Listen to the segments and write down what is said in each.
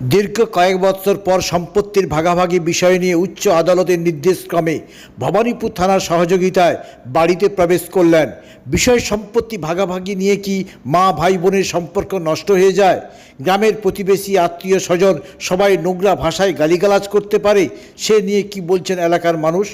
দীর্ঘ কয়েক বছর পর সম্পত্তির ভাগাভাগি বিষয় নিয়ে উচ্চ আদালতের নির্দেশক্রমে ভবানীপুর থানার সহযোগিতায় বাড়িতে প্রবেশ করলেন। বিষয় সম্পত্তি ভাগাভাগি নিয়ে কি মা ভাই বোনের সম্পর্ক নষ্ট হয়ে যায়? গ্রামের প্রতিবেশী, আত্মীয় স্বজন সবাই নোংরা ভাষায় গালিগালাজ করতে পারে? সে নিয়ে কি বলছেন এলাকার মানুষ?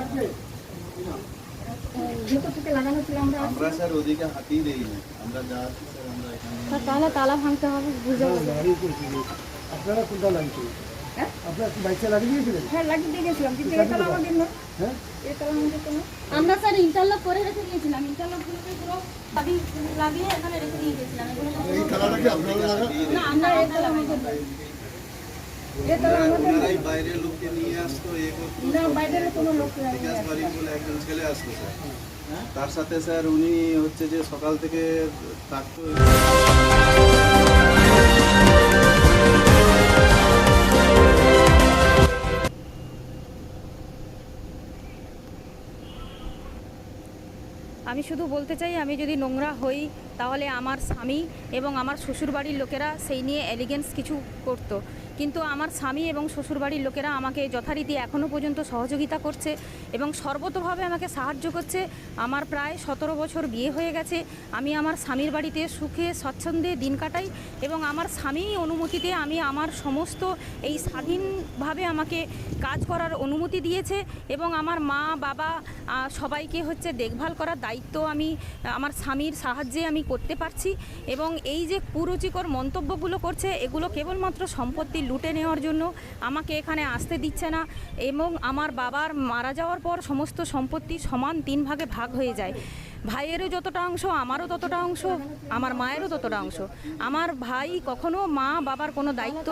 আমরা আমরা স্যার ওদিকে হাতেই দেইনি আমরা যা স্যার আমরা এখানে তাহলে তালা ভাঙতে হবে বুঝে বুঝে আপনারা কোনটা লাগিয়েছিলেন হ্যাঁ? আপনারা কি বাইকটা লাগিয়ে দিয়েছিলেন হ্যাঁ? হ্যাঁ এতলা আমাদের কোনো আমরা স্যার ইন্টারলক করে রেখে দিয়েছিলাম ইন্টারলক গুলোকে পুরো সবই লাগিয়ে এখানে রেখে দিয়ে গেছিলাম। না আমরা এতলা আমাদের এতলা আমাদের না। আপনারাই বাইরের লোককে নিয়ে আসতো এ করতো। না বাইরের কোনো লোক নাই। বিকাশ বাড়ি বলে একজন ছেলে আসতো স্যার। তার সাথে স্যার উনি হচ্ছে যে সকাল থেকে থাকতো আমি শুধু বলতে চাই আমি যদি নোংরা হই তাহলে আমার স্বামী এবং আমার শ্বশুরবাড়ির লোকেরা সেই নিয়ে এলিগেন্স কিছু করতো। কিন্তু আমার স্বামী এবং শ্বশুরবাড়ির লোকেরা আমাকে যথারীতি এখনও পর্যন্ত সহযোগিতা করছে এবং সর্বতভাবে আমাকে সাহায্য করছে। আমার প্রায় সতেরো বছর বিয়ে হয়ে গেছে। আমি আমার স্বামীর বাড়িতে সুখে স্বচ্ছন্দে দিন কাটাই এবং আমার স্বামী অনুমতিতে আমি আমার সমস্ত এই স্বাধীনভাবে আমাকে কাজ করার অনুমতি দিয়েছে এবং আমার মা, বাবা সবাইকে হচ্ছে দেখভাল করার দায়িত্ব আমি, আমার স্বামীর সাহায্যে আমি করতে পারছি এবং এই যে কুরুচিকর মন্তব্যগুলো করছে, এগুলো কেবলমাত্র সম্পত্তি লুটে নেওয়ার জন্য আমাকে এখানে আসতে দিচ্ছে না এবং আমার বাবার মারা যাওয়ার পর সমস্ত সম্পত্তি সমান তিন ভাগে ভাগ হয়ে যায়। ভাইয়েরও যতটা অংশ, আমারও ততটা অংশ, আমার মায়েরও ততটা অংশ। আমার ভাই কখনো মা বাবার কোনো দায়িত্ব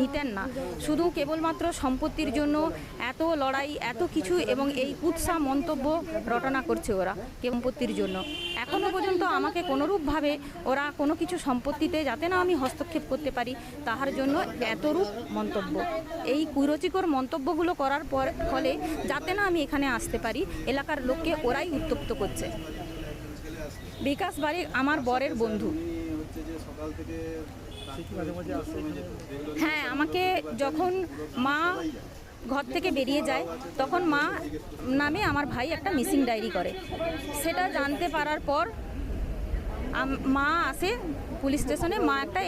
নিতেন না। শুধু কেবলমাত্র সম্পত্তির জন্য এত লড়াই, এত কিছু এবং এই কুৎসা মন্তব্য রটনা করছে ওরা সম্পত্তির জন্য। এখনও পর্যন্ত আমাকে কোনোরূপভাবে ওরা কোনো কিছু সম্পত্তিতে যাতে না আমি হস্তক্ষেপ করতে পারি, তাহার জন্য এতরূপ মন্তব্য। এই কুরচিকর মন্তব্যগুলো করার পর, ফলে যাতে না আমি এখানে আসতে পারি, এলাকার লোককে ওরাই উত্তপ্ত করছে। বিকাশ বাড়ি আমার বরের বন্ধু। হ্যাঁ আমাকে যখন মা ঘর থেকে বেরিয়ে যায়, তখন মা নামে আমার ভাই একটা মিসিং ডায়েরি করে। সেটা জানতে পারার পর মা আসে পুলিশ স্টেশনে। মা একটা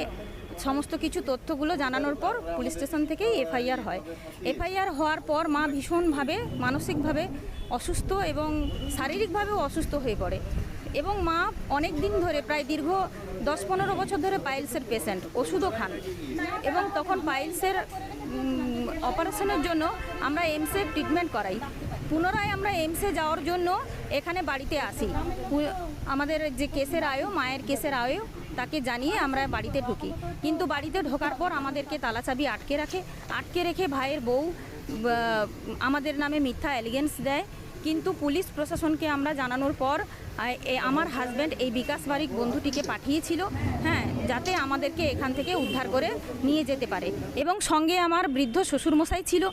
সমস্ত কিছু তথ্যগুলো জানানোর পর পুলিশ স্টেশন থেকেই এফআইআর হয়। এফআইআর হওয়ার পর মা ভীষণভাবে, মানসিকভাবে অসুস্থ এবং শারীরিকভাবেও অসুস্থ হয়ে পড়ে। এবং মা অনেক দিন ধরে, প্রায় দীর্ঘ দশ পনেরো বছর ধরে পাইলসের পেশেন্ট ওষুধও খান। এবং তখন পাইলসের অপারেশনের জন্য আমরা এমসে ট্রিটমেন্ট করাই। পুনরায় আমরা এমসে যাওয়ার জন্য এখানে বাড়িতে আসি। আমাদের যে কেসের আয়ও মায়ের কেসের আয়ও তাকে জানিয়ে আমরা বাড়িতে ঢুকি। কিন্তু বাড়িতে ঢোকার পর আমাদেরকে তালাচাবি আটকে রাখে। আটকে রেখে ভাইয়ের বউ আমাদের নামে মিথ্যা অ্যালিগেন্স দেয়। কিন্তু পুলিশ প্রশাসনকে আমরা জানানোর পর আমার হাজব্যান্ড এই বিকাশ বারিক বন্ধুটিকে পাঠিয়েছিল হ্যাঁ যাতে আমাদেরকে এখান থেকে উদ্ধার করে নিয়ে যেতে পারে। এবং সঙ্গে আমার বৃদ্ধ শ্বশুরমশাই ছিল।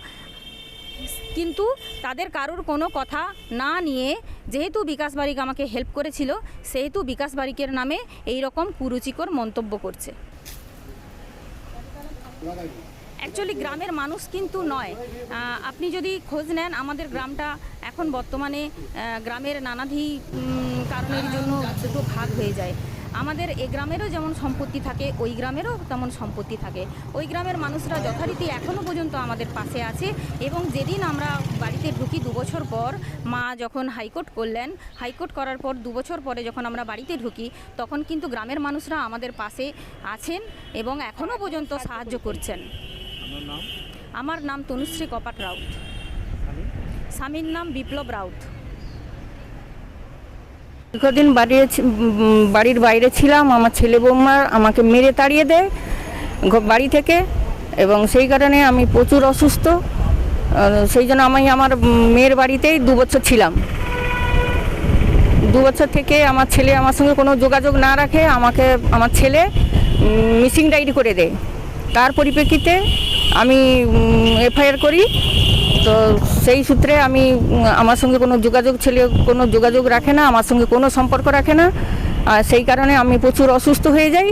কিন্তু তাদের কারোর কোনো কথা না নিয়ে যেহেতু বিকাশ বারিক আমাকে হেল্প করেছিল, সেহেতু বিকাশ বারিকের নামে এই রকম কুরুচিকর মন্তব্য করছে। অ্যাকচুয়ালি গ্রামের মানুষ কিন্তু নয়। আপনি যদি খোঁজ নেন, আমাদের গ্রামটা এখন বর্তমানে গ্রামের নানাধি কারণের জন্য দুটো ভাগ হয়ে যায়। আমাদের এ গ্রামেরও যেমন সম্পত্তি থাকে, ওই গ্রামেরও তেমন সম্পত্তি থাকে। ওই গ্রামের মানুষরা যথারীতি এখনও পর্যন্ত আমাদের পাশে আছে এবং যেদিন আমরা বাড়িতে ঢুকি দু বছর পর, মা যখন হাইকোর্ট করলেন, হাইকোর্ট করার পর দু বছর পরে যখন আমরা বাড়িতে ঢুকি, তখন কিন্তু গ্রামের মানুষরা আমাদের পাশে আছেন এবং এখনও পর্যন্ত সাহায্য করছেন। আমার নাম তনুশ্রী কপাট রাউত। স্বামীর নাম বিপ্লব রাউত। দীর্ঘদিন বাড়ির বাড়ির বাইরে ছিলাম আমার ছেলে বৌমা আমাকে মেরে তাড়িয়ে দেয় বাড়ি থেকে এবং সেই কারণে আমি প্রচুর অসুস্থ। সেই জন্য আমি আমার মেয়ের বাড়িতেই দু বছর ছিলাম। দু বছর থেকে আমার ছেলে আমার সঙ্গে কোনো যোগাযোগ না রাখে আমাকে আমার ছেলে মিসিং ডায়েরি করে দেয়। তার পরিপ্রেক্ষিতে আমি এফআইআর করি। তো সেই সূত্রে আমি আমার সঙ্গে কোনো যোগাযোগ ছেলে কোনো যোগাযোগ রাখে না, আমার সঙ্গে কোনো সম্পর্ক রাখে না। সেই কারণে আমি প্রচুর অসুস্থ হয়ে যাই।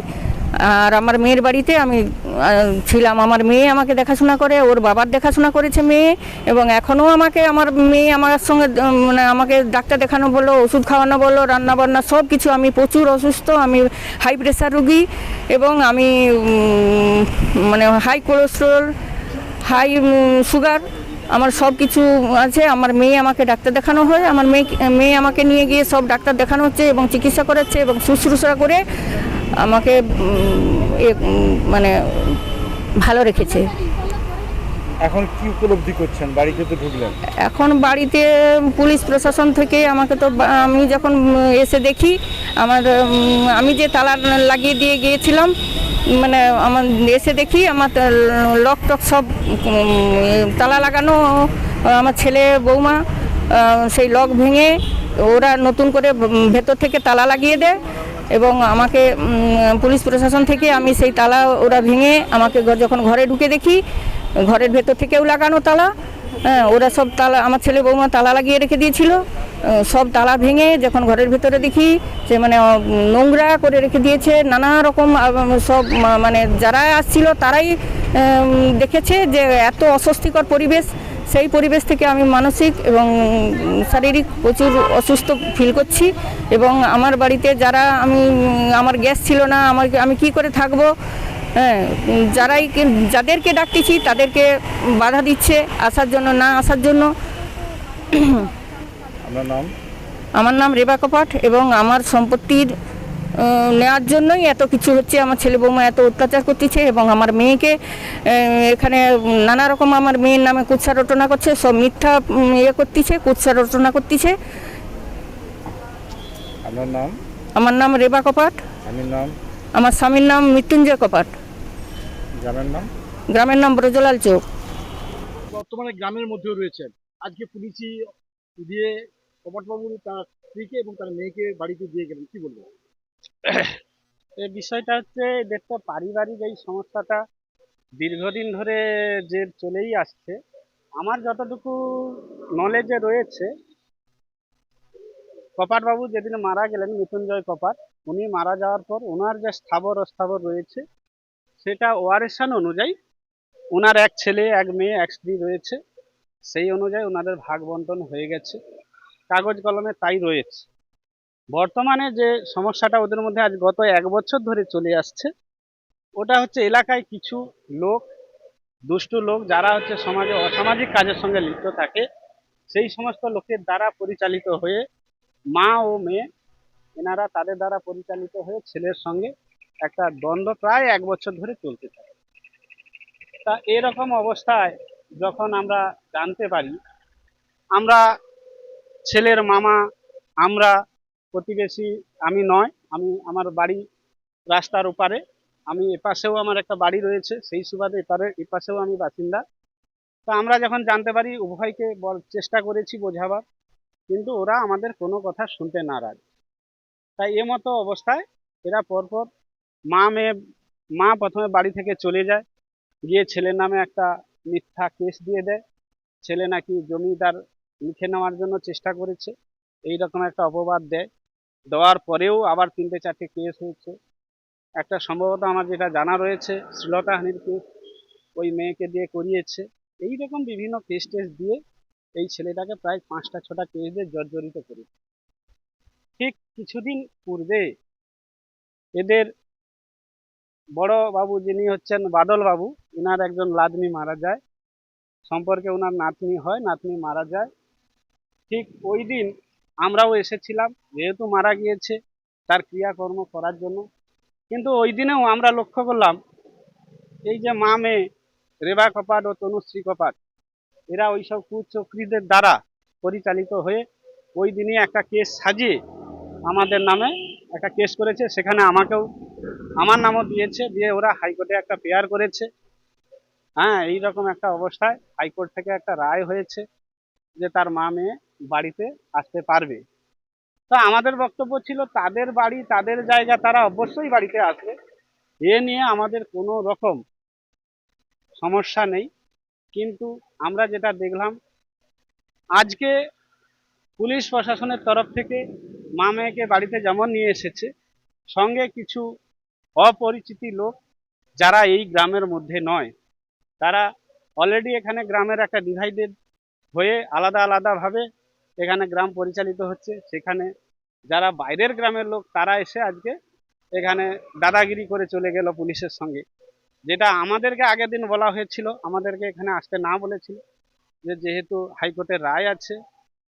আর আমার মেয়ের বাড়িতে আমি ছিলাম। আমার মেয়ে আমাকে দেখাশোনা করে, ওর বাবার দেখাশোনা করেছে মেয়ে, এবং এখনও আমাকে, আমার মেয়ে আমার সঙ্গে মানে আমাকে ডাক্তার দেখানো বলো, ওষুধ খাওয়ানো বলো রান্না বান্না সব কিছু। আমি প্রচুর অসুস্থ, আমি হাই প্রেশার রুগী, এবং আমি মানে হাই কোলেস্ট্রল হাই সুগার আমার সব কিছু আছে। আমার মেয়ে আমাকে ডাক্তার দেখানো হয়। আমার মেয়ে মেয়ে আমাকে নিয়ে গিয়ে সব ডাক্তার দেখানো হচ্ছে এবং চিকিৎসা করাচ্ছে এবং শুশ্রূষা করে আমাকে মানে ভালো রেখেছে। এখন কি উপলব্ধি করছেন? বাড়িতে তো ঢুকলেন। এখন বাড়িতে পুলিশ প্রশাসন থেকে আমাকে তো আমি যখন এসে দেখি আমার আমি যে তালা লাগিয়ে দিয়ে গিয়েছিলাম মানে আমার এসে দেখি আমার লক টক সব তালা লাগানো আমার ছেলে বৌমা সেই লক ভেঙে ওরা নতুন করে ভেতর থেকে তালা লাগিয়ে দেয়। এবং আমাকে পুলিশ প্রশাসন থেকে আমি সেই তালা ওরা ভেঙে আমাকে যখন ঘরে ঢুকে দেখি, ঘরের ভেতর থেকেও লাগানো তালা হ্যাঁ ওরা সব তালা, আমার ছেলে বৌমা তালা লাগিয়ে রেখে দিয়েছিল সব তালা ভেঙে যখন ঘরের ভেতরে দেখি যে মানে নোংরা করে রেখে দিয়েছে, নানা রকম সব মানে যারা আসছিল তারাই দেখেছে যে এত অস্বস্তিকর পরিবেশ সেই পরিবেশ থেকে আমি মানসিক এবং শারীরিক প্রচুর অসুস্থ ফিল করছি এবং আমার বাড়িতে যারা আমি আমার গ্যাস ছিল না আমার আমি কি করে থাকব? হ্যাঁ যারাই যাদেরকে ডাকতেছি তাদেরকে বাধা দিচ্ছে আসার জন্য না আসার জন্য। আপনার নাম? আমার নাম রেবা কপাট এবং আমার সম্পত্তির নেওয়ার জন্যই এত কিছু হচ্ছে আমার ছেলে বৌমা এত অত্যাচার করতেছে এবং আমার মেয়েকে এখানে নানা রকম আমার মেয়ের নামে কুৎসা রটনা করছে সব মিথ্যা ইয়ে করতেছে কুৎসা রটনা করতেছে। আপনার নাম? আমার নাম রেবা কপাট। নাম? আমার স্বামীর নাম মৃত্যুঞ্জয় কপাট। গ্রামের নাম? গ্রামের নাম ব্রজলাল চৌক। বর্তমানে গ্রামের মধ্যেও রয়েছেন। আজকে পুলিশি দিয়ে কপাটবাবু তার স্ত্রীকে এবং তার মেয়েকে বাড়িতে দিয়ে গেলেন। কি বলব এই বিষয়টা হচ্ছে, এদের তো পারিবারিক এই সমস্যাটা দীর্ঘদিন ধরে যে চলেই আসছে। আমার যতটুকু নলেজে রয়েছে, কপাটবাবু যেদিন মারা গেলেন, মৃত্যুঞ্জয় কপাট, উনি মারা যাওয়ার পর ওনার যে স্থাবর অস্থাবর রয়েছে, সেটা ওয়ারেশন অনুযায়ী ওনার এক ছেলে, এক মেয়ে, এক স্ত্রী রয়েছে। সেই অনুযায়ী ওনাদের ভাগ বন্টন হয়ে গেছে। কাগজ কলমে তাই রয়েছে। বর্তমানে যে সমস্যাটা ওদের মধ্যে আজ গত এক বছর ধরে চলে আসছে, ওটা হচ্ছে এলাকায় কিছু লোক, দুষ্টু লোক, যারা হচ্ছে সমাজে অসামাজিক কাজের সঙ্গে লিপ্ত থাকে, সেই সমস্ত লোকের দ্বারা পরিচালিত হয়ে মা ও মেয়ে, এনারা তাদের দ্বারা পরিচালিত হয়ে ছেলের সঙ্গে একটা দ্বন্দ্ব প্রায় এক বছর ধরে চলতে থাকে। তা এরকম অবস্থায় যখন আমরা জানতে পারি, আমরা ছেলের মামা, আমরা প্রতিবেশী আমি নয়, আমি আমার বাড়ি রাস্তার ওপারে। আমি এপাশেও আমার একটা বাড়ি রয়েছে, সেই সুবাদে এপারে, এপাশেও আমি বাসিন্দা। তা আমরা যখন জানতে পারি, উভয়কে চেষ্টা করেছি বোঝাবার, কিন্তু ওরা আমাদের কোনো কথা শুনতে নারাজ। তাই এ মতো অবস্থায় এরা পরপর মা মেয়ে, মা প্রথমে বাড়ি থেকে চলে যায়, গিয়ে ছেলের নামে একটা মিথ্যা কেস দিয়ে দেয়। ছেলে নাকি জমিদার লিখে নেওয়ার জন্য চেষ্টা করেছে এই রকম একটা অপবাদ দেয়। দেওয়ার পরেও আবার তিনটে চারটে কেস হয়েছে। একটা সম্ভবত আমার যেটা জানা রয়েছে শ্লীলতাহানির কেস ওই মেয়েকে দিয়ে করিয়েছে। এই রকম বিভিন্ন কেস টেস দিয়ে এই ছেলেটাকে প্রায় পাঁচটা, ছটা কেস দিয়ে জর্জরিত করেছে। ঠিক কিছুদিন পূর্বে এদের বড় বাবু যিনি হচ্ছেন বাদল বাবু ওনার একজন লাদনি মারা যায়। সম্পর্কে ওনার নাতনি হয়, নাতনি মারা যায়। ঠিক ওই দিন আমরাও এসেছিলাম, যেহেতু মারা গিয়েছে, তার ক্রিয়াকর্ম করার জন্য। কিন্তু ওই দিনেও আমরা লক্ষ্য করলাম, এই যে মা মেয়ে, রেবা কপাট ও তনুশ্রী কপাট, এরা ওইসব কুচক্রীদের দ্বারা পরিচালিত হয়ে ওই দিনই একটা কেস সাজিয়ে আমাদের নামে একটা কেস করেছে। সেখানে আমাকেও, আমার নামও দিয়েছে, দিয়ে ওরা হাইকোর্টে একটা পেয়ার করেছে। হ্যাঁ এইরকম একটা অবস্থায় হাইকোর্ট থেকে একটা রায় হয়েছে যে তার মা মেয়ে বাড়িতে আসতে পারবে। তো আমাদের বক্তব্য ছিল, তাদের বাড়ি, তাদের জায়গা, তারা অবশ্যই বাড়িতে আসবে। এ নিয়ে আমাদের কোনো রকম সমস্যা নেই। কিন্তু আমরা যেটা দেখলাম, আজকে পুলিশ প্রশাসনের তরফ থেকে মা মেয়েকে বাড়িতে যেমন নিয়ে এসেছে, সঙ্গে কিছু অপরিচিতি লোক যারা এই গ্রামের মধ্যে নয়, তারা অলরেডি এখানে গ্রামের একটা ডিভাইডেড হয়ে আলাদা আলাদাভাবে এখানে গ্রাম পরিচালিত হচ্ছে। সেখানে যারা বাইরের গ্রামের লোক, তারা এসে আজকে এখানে দাদাগিরি করে চলে গেল পুলিশের সঙ্গে। যেটা আমাদেরকে আগের দিন বলা হয়েছিল, আমাদেরকে এখানে আসতে না বলেছিল যে যেহেতু হাইকোর্টের রায় আছে,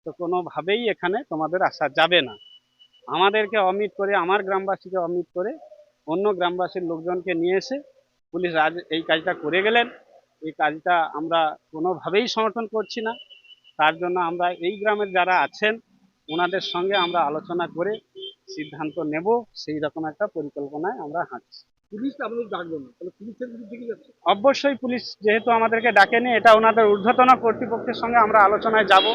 তো কোনোভাবেই এখানে তোমাদের আসা যাবে না। আমাদেরকে অমিট করে, আমার গ্রামবাসীকে অমিট করে অন্য গ্রামবাসীর লোকজনকে নিয়ে এসে পুলিশ আজ এই কাজটা করে গেলেন। এই কাজটা আমরা কোনোভাবেই সমর্থন করছি না। তার জন্য আমরা এই গ্রামের যারা আছেন ওনাদের সঙ্গে আমরা আলোচনা করে সিদ্ধান্ত নেব। সেই রকম একটা পরিকল্পনায় আমরা হাঁটছি। পুলিশ অবশ্যই পুলিশ যেহেতু আমাদেরকে ডাকেনি এটা ওনাদের ঊর্ধ্বতন কর্তৃপক্ষের সঙ্গে আমরা আলোচনায় যাব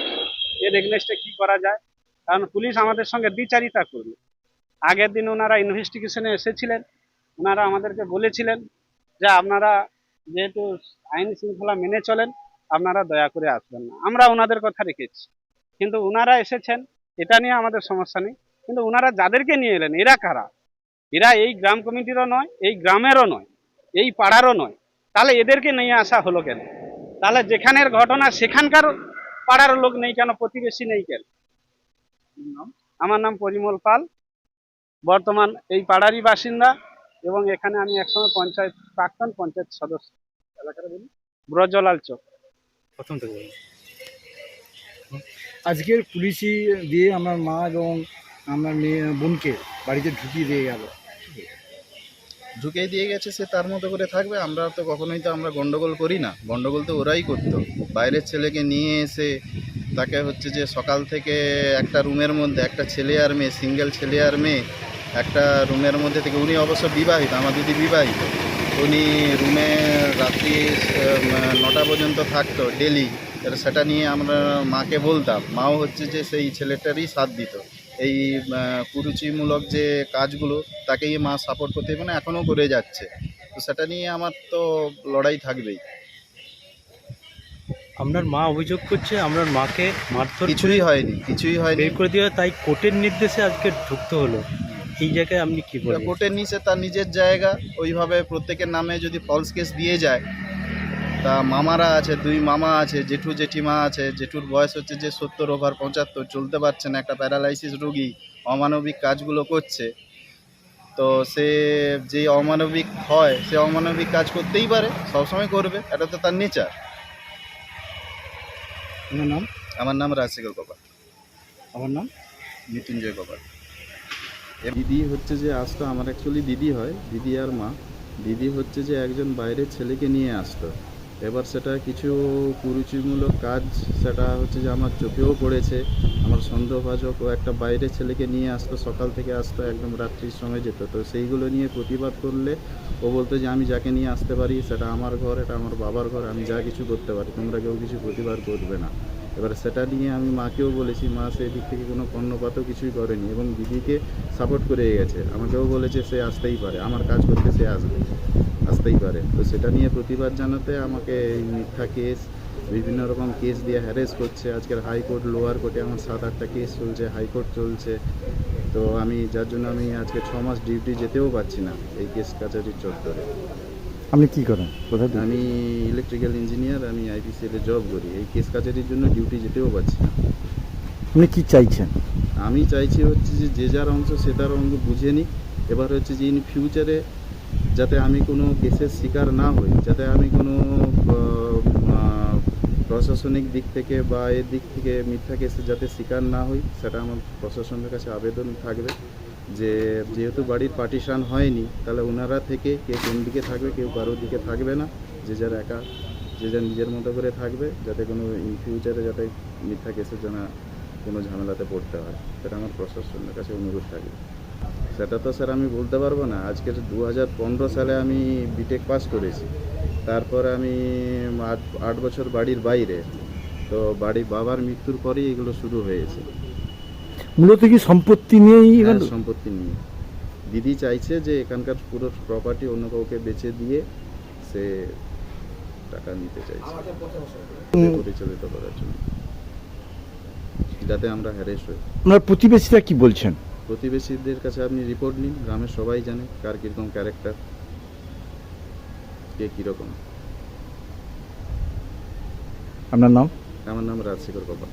এর এগনেস্টে কি করা যায়। কারণ পুলিশ আমাদের সঙ্গে দ্বিচারিতা করবে। আগের দিন ওনারা ইনভেস্টিগেশনে এসেছিলেন। ওনারা আমাদেরকে বলেছিলেন যে আপনারা যেহেতু আইন শৃঙ্খলা মেনে চলেন আপনারা দয়া করে আসবেন না। আমরা ওনাদের কথা রেখেছি। কিন্তু ওনারা এসেছেন, এটা নিয়ে আমাদের সমস্যা নেই। কিন্তু ওনারা যাদেরকে নিয়ে এলেন, এরা কারা? এরা এই গ্রাম কমিটিরও নয়, এই গ্রামেরও নয়, এই পাড়ারও নয়। তাহলে এদেরকে নিয়ে আসা হলো কেন? তাহলে যেখানের ঘটনা, সেখানকার পাড়ার লোক নেই কেন? প্রতিবেশী নেই কেন? আমার নাম পরিমল পাল। বর্তমান এই পাড়ারই বাসিন্দা এবং এখানে আমি একসময় পঞ্চায়েত, প্রাক্তন পঞ্চায়েত সদস্য। ব্রজলাল চক প্রথম থেকে। বলুন। আজকের পুলিশি দিয়ে আমার মা এবং আমার মেয়ে বোনকে বাড়িতে ঢুকিয়ে দিয়ে গেল। ঢুকেই দিয়ে গেছে সে তার মতো করে থাকবে। আমরা তো কখনোই তো আমরা গন্ডগোল করি না। গন্ডগোল তো ওরাই করতো। বাইরের ছেলেকে নিয়ে এসে তাকে হচ্ছে যে সকাল থেকে একটা রুমের মধ্যে একটা ছেলে আর মেয়ে সিঙ্গেল ছেলে আর মেয়ে একটা রুমের মধ্যে থেকে উনি অবশ্য বিবাহিত আমার দিদি বিবাহিত। উনি রুমে রাত্রি নটা পর্যন্ত থাকতো ডেলি। সেটা নিয়ে আমরা মাকে বলতাম মাও হচ্ছে যে সেই ছেলেটারই সাথ দিত। এই কুরুচিমূলক যে কাজগুলো তাকেই মা সাপোর্ট করতে মানে এখনও করে যাচ্ছে। তো সেটা নিয়ে আমার তো লড়াই থাকবেই। আপনার মা অভিযোগ করছে আপনার মাকে মারধর কিছুই হয়নি কিছুই হয়নি। বের করে দেওয়া তাই কোর্টের নির্দেশে আজকে ঢুকতে হলো। এই জায়গায় আপনি কি বলবেন কোর্টের নিচে তার নিজের জায়গা ওইভাবে প্রত্যেকের নামে যদি ফলস কেস দিয়ে যায় তা মামারা আছে দুই মামা আছে জেঠু জেঠিমা আছে জেঠুর বয়স হচ্ছে যে সত্তর ওভার পঁচাত্তর চলতে পারছে না একটা প্যারালাইসিস রুগী অমানবিক কাজগুলো করছে। তো সে যে অমানবিক হয় সে অমানবিক কাজ করতেই পারে সবসময় করবে এটা তো তার নেচার আমার নাম? আমার নাম রাজশেখর কপাল আমার নাম? মৃত্যুঞ্জয় কপাল দিদি হচ্ছে যে আসতো আমার অ্যাকচুয়ালি দিদি হয়, দিদি আর মা। দিদি হচ্ছে যে, একজন বাইরের ছেলেকে নিয়ে আসতো। এবার সেটা কিছু কুরুচিমূলক কাজ সেটা হচ্ছে যে, আমার চোখেও পড়েছে। আমার সন্দেহভাজক ও একটা বাইরের ছেলেকে নিয়ে আসতো, সকাল থেকে আসতো, একদম রাত্রির সময় যেত। তো সেইগুলো নিয়ে প্রতিবাদ করলে ও বলতো যে, আমি যাকে নিয়ে আসতে পারি, সেটা আমার ঘর, এটা আমার বাবার ঘর, আমি যা কিছু করতে পারি, তোমরা কেউ কিছু প্রতিবাদ করবে না। এবার সেটা নিয়ে আমি মাকেও বলেছি, মা সেই দিক থেকে কোনো কর্ণপাতও কিছুই করেনি এবং দিদিকে সাপোর্ট করে গেছে। আমাকেও বলেছে, সে আসতেই পারে, আমার কাজ করতে সে আসবে, আসতেই পারে। তো সেটা নিয়ে প্রতিবাদ জানাতে আমাকে এই মিথ্যা কেস বিভিন্ন রকম কেস দিয়ে হ্যারেস করছে। আজকের হাইকোর্ট লোয়ার কোর্টে আমার সাত, আটটা কেস চলছে হাইকোর্ট চলছে। তো আমি, যার জন্য আমি আজকে ছ মাস ডিউটি যেতেও পারছি না এই কেস কাছারির চত্বরে। আপনি কি করেন? কোথায় আমি ইলেকট্রিক্যাল ইঞ্জিনিয়ার আমি আইপিসিএলে জব করি। এই কেস কাছারির জন্য ডিউটি যেতেও পারছি না। আপনি কি চাইছেন? আমি চাইছি হচ্ছে যে যে যার অংশ সে তার অঙ্গ বুঝে নিক। এবার হচ্ছে যে ইন ফিউচারে যাতে আমি কোনো কেসের শিকার না হই যাতে আমি কোনো প্রশাসনিক দিক থেকে বা এর দিক থেকে মিথ্যা কেসের যাতে শিকার না হই সেটা আমার প্রশাসনের কাছে আবেদন থাকবে। যে যেহেতু বাড়ির পার্টিশান হয়নি, তাহলে ওনারা থেকে কে কোন দিকে থাকবে, কেউ কারোর দিকে থাকবে না। যে যার একা, যে যার নিজের মতো করে থাকবে, যাতে কোনো ইন ফিউচারে যাতে মিথ্যা কেসের জন্য কোনো ঝামেলাতে পড়তে হয়। সেটা আমার প্রশাসনের কাছে অনুরোধ থাকবে। সেটা তো স্যার আমি বলতে পারব না। আজকের দু সালে আমি বিটেক পাস করেছি, তারপর আমি আট আট বছর বাড়ির বাইরে, তো বাড়ি বাবার মৃত্যুর পরেই এগুলো শুরু হয়েছে। মূলত কি সম্পত্তি নিয়েই হ্যাঁ, সম্পত্তি নিয়ে। দিদি চাইছে যে এখানকার পুরো প্রপার্টি অন্য কাউকে বেচে দিয়ে সে টাকা নিতে চাইছে। পরিচালিত করার জন্য। যাতে আমরা হ্যারেস হই। আপনার প্রতিবেশীরা কি বলছেন? প্রতিবেশীদের কাছে আপনি রিপোর্ট নিন গ্রামের সবাই জানে কার কীরকম ক্যারেক্টার কে কীরকম। আপনার নাম? আমার নাম রাজশেখর কপাট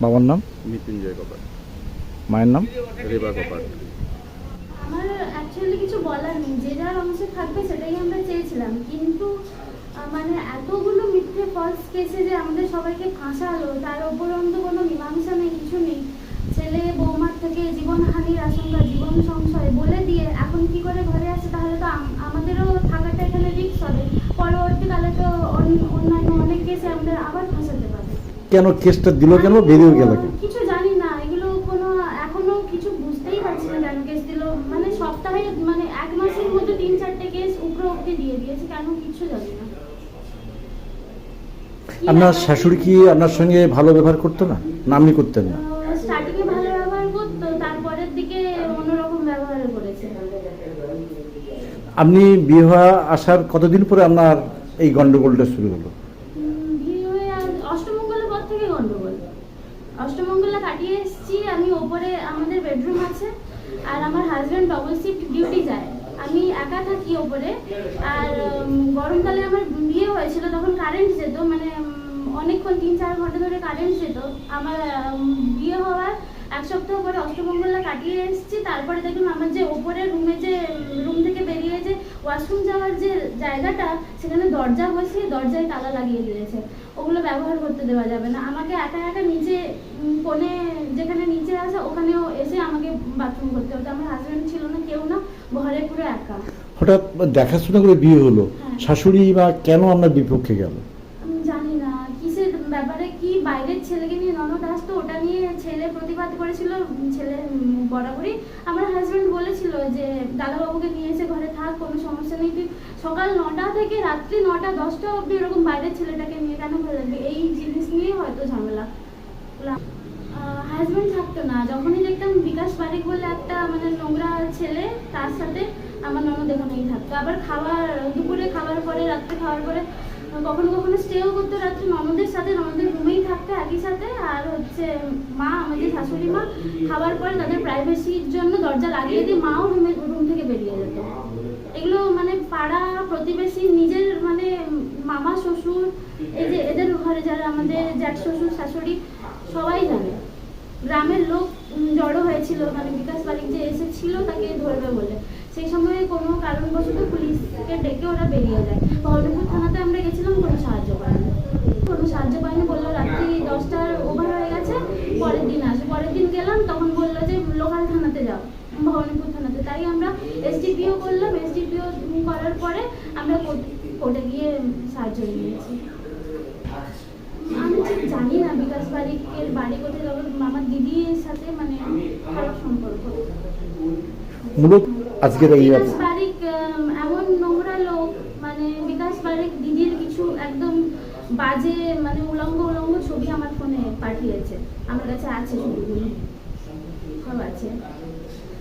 বাবার নাম? মৃত্যুঞ্জয় কপাট মায়ের নাম? রেবা কপাট আমার অ্যাকচুয়ালি কিছু বলার নেই। যে যার অংশে থাকবে সেটাই আমরা চেয়েছিলাম। কিন্তু মানে এতগুলো মিথ্যে ফলস কেসে যে আমাদের সবাইকে ফাঁসালো তার উপরন্ত কোনো মীমাংসা নেই কিছু নেই। ছেলে বৌমার থেকে জীবনহানির আশঙ্কা জীবন সংশয় বলে দিয়ে এখন কি করে ঘরে আসে? তাহলে তো আমাদেরও থাকাটা এখানে রিস্ক হবে। পরবর্তীকালে তো অন- অন্যান্য অনেক কেসে আমাদের আবার ফাঁসাতে পারে কেন কেসটা দিল কেন বেরিয়ে গেল কেন? কিছু জানি না এগুলো কোনো এখনও কিছু বুঝতেই পারছি না কেন কেস দিল। মানে সপ্তাহে মানে এক মাসের মধ্যে তিন চারটে কেস উপরে অব্দি দিয়ে দিয়েছে কেন কিছু জানি না। আপনার শাশুড়ি কি আপনার সঙ্গে ভালো ব্যবহার করতো না? না আপনি করতেন না? স্টার্টিং এ ভালো ব্যবহার করতো তারপরের দিকে অন্যরকম ব্যবহার করেছে। আপনি বিয়ে হওয়া আসার কতদিন পরে আপনার এই গন্ডগোলটা শুরু হলো উম, বিয়ে হয়ে আজ- অষ্টমঙ্গলের পর থেকে গন্ডগোল অষ্টমঙ্গলা কাটিয়ে এসেছি আমি ওপরে আমাদের বেডরুম আছে আর আমার হাজব্যান্ড ডবল শিফট ডিউটি যায় আমি একা থাকি ওপরে? আর গরমকালে আমার বিয়ে হয়েছিল তখন কারেন্ট যেত মানে অনেকক্ষণ তিন চার ঘণ্টা ধরে কারেন্ট যেত। আমার বিয়ে হওয়ার এক সপ্তাহ পরে অষ্টমঙ্গলা কাটিয়ে এসেছি। তারপরে দেখলাম আমার যে ওপরে রুমে যে রুম থেকে বেরিয়ে যে ওয়াশরুম যাওয়ার যে জায়গাটা, সেখানে দরজা বসিয়ে দরজায় তালা লাগিয়ে দিয়েছে। ওগুলো ব্যবহার করতে দেওয়া যাবে না। আমাকে একা একা নিচে কোণে, যেখানে নিচে আছে, ওখানেও এসে আমাকে বাথরুম করতে হতো আমার হাজব্যান্ড ছিল না, কেউ না, ঘরে পুরো একা। হঠাৎ দেখাশোনা করে বিয়ে হলো। হ্যাঁ। শাশুড়ি বা কেন আপনার বিপক্ষে গেল? আমি জানি না। কিসের ব্যাপারে কি বাইরের ছেলেকে নিয়ে ননদ আসতো ওটা নিয়ে ছেলে প্রতিবাদ করেছিল ছেলে বরাবরই। আমার হাজব্যান্ড বলেছিল যে দাদাবাবুকে নিয়ে এসে ঘরে থাক কোনো সমস্যা নেই। তুই সকাল নটা থেকে রাত্রি নটা দশটা অবধি এরকম বাইরের ছেলেটাকে নিয়ে কেন ভালো লাগবে এই জিনিস নিয়ে হয়তো ঝামেলা। থাকতো না। যখনই দেখতাম বিকাশ বারিক বলে একটা মানে নোংরা ছেলে তার সাথে আমার ননদ এখানেই থাকতো। আবার খাবার, দুপুরে খাওয়ার পরে, রাত্রে খাওয়ার পরে, কখনো কখনো স্টেও করতো রাত্রে। ননদের সাথে, ননদের রুমেই থাকতো একই সাথে। আর হচ্ছে মা, আমাদের শাশুড়ি মা, খাবার পরে তাদের প্রাইভেসির জন্য দরজা লাগিয়ে দিয়ে মাও রুমে রুম থেকে বেরিয়ে যেত। এগুলো মানে পাড়া প্রতিবেশী নিজের মানে মামা, শ্বশুর, এই যে এদের ঘরে যারা আমাদের জ্যাঠ শ্বশুর, শাশুড়ি, সবাই জানে। গ্রামের লোক জড়ো হয়েছিল মানে বিকাশ বালিক যে এসেছিল তাকে ধরবে বলে। সেই সময় কোনো কারণবশত পুলিশকে ডেকে ওরা বেরিয়ে যায়। ভবানীপুর থানাতে আমরা গেছিলাম কোনো সাহায্য পাইনি কোনো সাহায্য পাইনি, বলল রাত্রি দশটার ওভার হয়ে গেছে, পরের দিন আসে। পরের দিন গেলাম, তখন বলল যে লোকাল থানাতে যাও ভবানীপুর থানাতে। তাই আমরা এসডিপিও করলাম। এসডিপিও করার পরে আমরা কোর্টে গিয়ে সাহায্য নিয়েছি। আমি ঠিক জানি না বিকাশ বারিকের বাড়ি কোথায়, তবে আমার দিদির সাথে মানে খারাপ সম্পর্ক। আজকের এই বারিক এমন নোংরা লোক মানে বিকাশ বারিক দিদির কিছু একদম বাজে মানে উলঙ্গ উলঙ্গ ছবি আমার ফোনে পাঠিয়েছে। আমার কাছে আছে ছবিগুলো। সব আছে।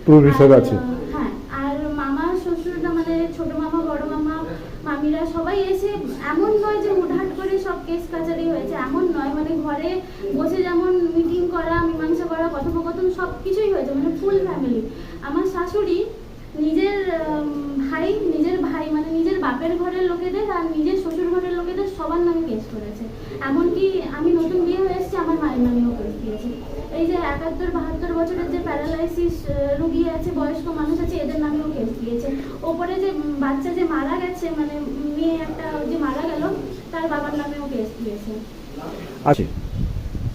প্রুফ হিসাবে আছে? হ্যাঁ আর মামা শ্বশুররা মানে ছোট মামা বড় মামা মামিরা সবাই এসে এমন নয় যে হুটহাট করে সব কেস কাচারি হয়েছে এমন নয়। মানে ঘরে বসে যেমন মিটিং করা মীমাংসা করা কথোপকথন সব কিছুই হয়েছে মানে ফুল ফ্যামিলি আমার শাশুড়ি নিজের উম, ভাই নিজের ভাই মানে নিজের বাপের ঘরের লোকেদের আর নিজের শ্বশুর ঘরের লোকেদের সবার নামে কেস করেছে। এমনকি আমি নতুন বিয়ে হয়ে এসেছি, আমার মায়ের নামেও কেস দিয়েছে। এই যে একাত্তর, বাহাত্তর বছরের যে প্যারালাইসিস রুগী আছে, বয়স্ক মানুষ আছে, এদের নামেও কেস দিয়েছে। ওপরে যে বাচ্চা যে মারা গেছে মানে মেয়ে একটা যে মারা গেল, তার বাবার নামেও কেস দিয়েছে। আছে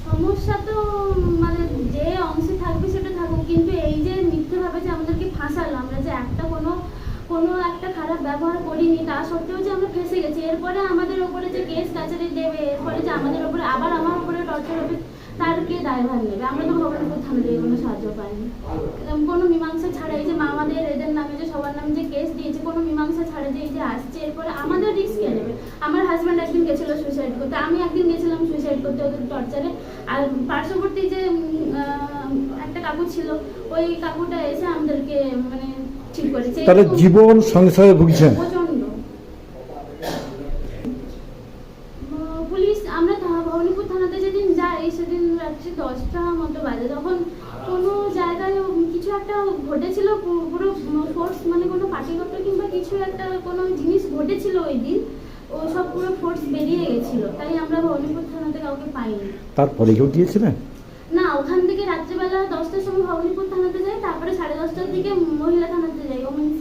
সমস্যা তো মানে যে অংশে থাকবে সেটা থাকুক কিন্তু এই যে মিথ্যেভাবে যে আমাদেরকে ফাঁসালো আমরা যে একটা কোনো কোনো একটা খারাপ ব্যবহার করিনি, তা সত্ত্বেও যে আমরা ফেসে গেছি। এরপরে আমাদের ওপরে যে কেস কাছারি দেবে, এরপরে যে আমাদের ওপরে আবার আমার উপরে টর্চার হবে, তার কে দায়ভার নেবে? আমরা তো ভবানীপুর থানা থেকে কোনো সাহায্য পাইনি। কোনো মীমাংসা ছাড়া এই যে মামাদের, এদের নামে যে সবার নামে যে কেস দিয়েছে, কোনো মীমাংসা ছাড়া যে এই যে আসছে, এরপরে আমাদের রিস্ক কে নেবে? আমার হাজব্যান্ড একদিন গেছিল সুইসাইড করতে, আমি একদিন গেছিলাম সুইসাইড করতে ওদের টর্চারে আর পার্শ্ববর্তী যে একটা কাকু ছিল, ওই কাকুটা এসে আমাদেরকে মানে এরকম- জীবন সংশয়ে ভুগছেন। পুলিশ আমরা ভবানীপুর থানাতে যেদিন যাই সেদিন রাত্রি দশটা মতো বাজে। তখন কোনো জায়গায় কিছু একটা ঘটেছিল পুরো ফোর্স মানে কোনো পার্টিগত কিংবা কিছু একটা কোনো জিনিস ঘটেছিল ওই দিন ও সব পুরো ফোর্স বেরিয়ে গেছিল। তাই আমরা ভবানীপুর থানাতে কাউকে পাইনি। তারপরে কেউ দিয়েছিলেন রাত্রিবেলা দশটার সময় ভবানীপুর থানাতে যাই, তারপরে সাড়ে দশটার দিকে মহিলা থানাতে যাই ওমেন্স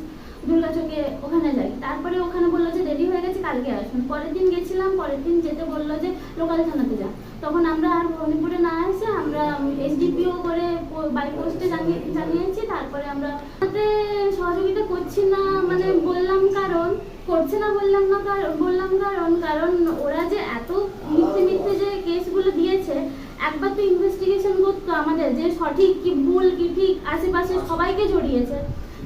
দুর্গাচকে ওখানে যাই। তারপরে ওখানে বলল যে, দেরি হয়ে গেছে, কালকে আসুন। পরের দিন গেছিলাম, পরের দিন যেতে বলল যে, লোকাল থানাতে যা। তখন আমরা আর ভবানীপুরে না এসে আমরা এসডিপিও করে বাই পোস্টে জানিয়ে, জানিয়েছি। তারপরে আমরা সহযোগিতা করছি না মানে বললাম কারণ, করছে না বললাম না কারণ, বললাম কারণ কারণ ওরা যে এত মিথ্যে মিথ্যে যে কেসগুলো দিয়েছে একবার তো ইনভেস্টিগেশন করতো আমাদের যে সঠিক কি ভুল কি ঠিক আশেপাশে সবাইকে জড়িয়েছে।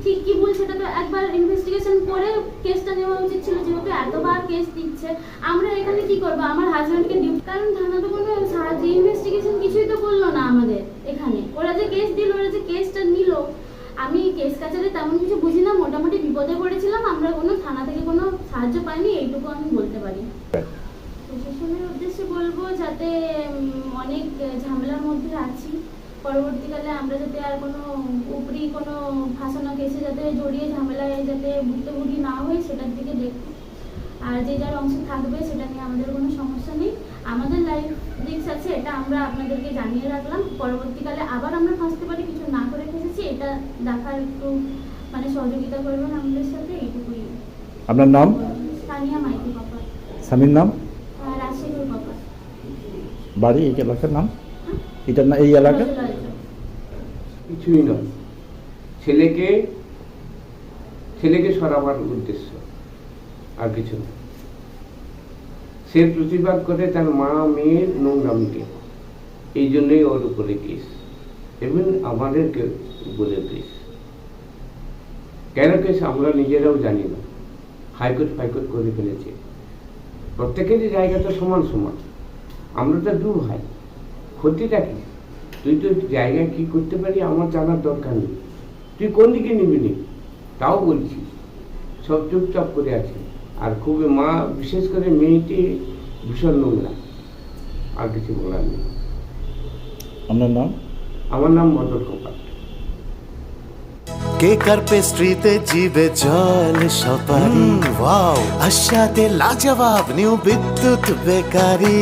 ঠিক কি ভুল সেটা তো একবার ইনভেস্টিগেশন করে কেসটা নেওয়া উচিত ছিল যেহেতু এতবার কেস দিচ্ছে। আমরা এখানে কি করব? আমার হাজব্যান্ডকে ডিউটি কারণ থানা তো কোনো সাহায্য ইনভেস্টিগেশন কিছুই তো করল না আমাদের এখানে। ওরা যে কেস দিল ওরা যে কেসটা নিল আমি কেস কাছারি তেমন কিছু বুঝি না। মোটামুটি বিপদে পড়েছিলাম আমরা কোনো থানা থেকে কোনো সাহায্য পাইনি এইটুকু আমি বলতে পারি। প্রশাসনের উদ্দেশ্যে বলব যাতে অনেক ঝামেলার মধ্যে আছি। পরবর্তীকালে আমরা যাতে আর কোনো উপরি কোনো ফাঁসানো কেসে যাতে জড়িয়ে ঝামেলায় যাতে ভুক্তভোগী না হই সেটার দিকে দেখব আর যে যার অংশ থাকবে সেটা নিয়ে আমাদের কোনো সমস্যা নেই। আমাদের লাইফ রিক্স আছে এটা আমরা আপনাদেরকে জানিয়ে রাখলাম। পরবর্তীকালে আবার আমরা ফাঁসতে পারি কিছু না করে ফেসেছি এটা দেখার একটু মানে সহযোগিতা করবেন আমাদের সাথে এইটুকুই। আপনার নাম? স্থানীয় মাইতি পাপা স্বামীর নাম? বাড়ি, এই এলাকার নাম? এটার না, এই এলাকা? কিছুই নয়। ছেলেকে ছেলেকে সরাবার উদ্দেশ্য। আর কিছু না। সে প্রতিবাদ করে তার মা মেয়ের নোংরামিকে। এই জন্যই ওর উপরে কেস। এবং আমাদেরকে বলে কেস। কেন কেস আমরা নিজেরাও জানি না। হাইকোর্ট, ফাইকোর্ট করে ফেলেছে। প্রত্যেকেরই জায়গাটা সমান সমান। আমরা তো দু ভাই ক্ষতিটা কি? তুই তো জায়গায় কি করতে পারি আমার জানার দরকার নেই। তুই কোন দিকে নিবি নি? তাও বলছি। সব চুপচাপ করে আছে। আর খুবই মা বিশেষ করে মেয়েটি ভীষণ নোংরা। আর কিছু বলার নেই। আপনার নাম? আমার নাম মদন কপাল কেকার পেস্ট্রিতে জিবে জল সপারি? ওয়াও আশাতে লাজবাব নিউ বিদ্যুৎ বেকারি।